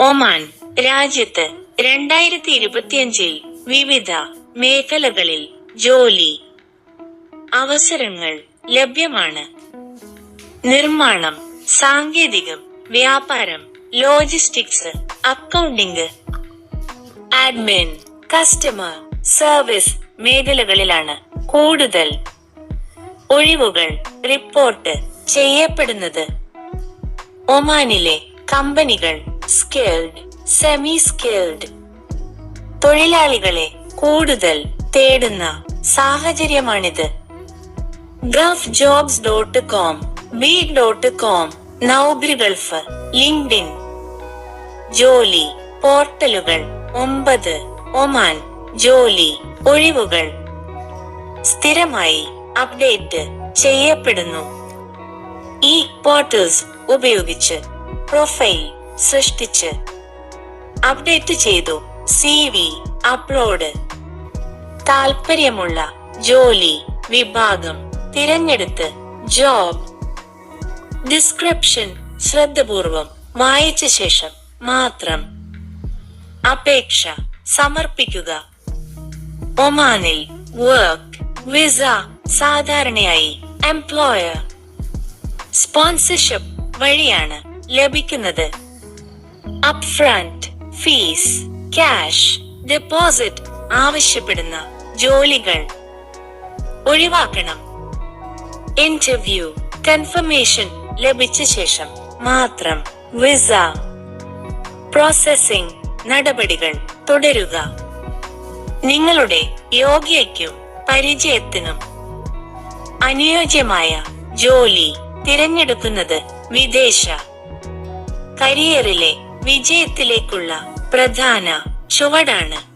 Oman രാജ്യത്ത് രണ്ടായിരത്തി ഇരുപത്തിയഞ്ചിൽ വിവിധ മേഖലകളിൽ ജോലി അവസരങ്ങൾ ലഭ്യമാണ്. നിർമ്മാണം സാങ്കേതികം വ്യാപാരം logistics accounting admin customer service മേഖലകളിലാണ് കൂടുതൽ ഒഴിവുകൾ റിപ്പോർട്ട് ചെയ്യപ്പെടുന്നത്. ഒമാനിലെ കമ്പനികൾ സ്കിൽഡ് സെമി സ്കിൽഡ് തൊഴിലാളികളെ കൂടുതൽ തേടുന്ന സാഹചര്യമാണിത്. Gulf jobs dot com B dot com Naukri gulf LinkedIn. ജോലി പോർട്ടലുകൾ ഒമ്പത് ഒമാൻ. ജോലി ഒഴിവുകൾ. സ്ഥിരമായി അപ്ഡേറ്റ് ചെയ്യപ്പെടുന്നു. ഈ പോർട്ടൽസ് ഉപയോഗിച്ച് പ്രൊഫൈൽ സൃഷ്ടിച്ച്. അപ്ഡേറ്റ് ചെയ്തു. C V upload. താൽപ്പര്യമുള്ള ജോലി വിഭാഗം. തിരഞ്ഞെടുത്ത്. ജോബ്. ഡിസ്ക്രിപ്ഷൻ ശ്രദ്ധപൂർവം വായിച്ച ശേഷം മാത്രം. അപേക്ഷ സമർപ്പിക്കുക. ഒമാനിൽ വർക്ക് വിസ സാധാരണയായി എംപ്ലോയർ സ്പോൺസർഷിപ്പ് വഴിയാണ് ലഭിക്കുന്നത്. അപ്ഫ്രണ്ട് ഫീസ് ക്യാഷ് ഡെപ്പോസിറ്റ് ആവശ്യപ്പെടുന്ന ജോലികൾ ഒഴിവാക്കണം. ഇന്റർവ്യൂ കൺഫർമേഷൻ ലഭിച്ച ശേഷം മാത്രം വിസ പ്രോസസിംഗ് നടപടികൾ തുടരുക. നിങ്ങളുടെ യോഗ്യയ്ക്കും പരിചയത്തിനും അനുയോജ്യമായ ജോലി തിരഞ്ഞെടുക്കുന്നത് വിദേശ കരിയറിലെ വിജയത്തിലേക്കുള്ള പ്രധാന ചുവടാണ്.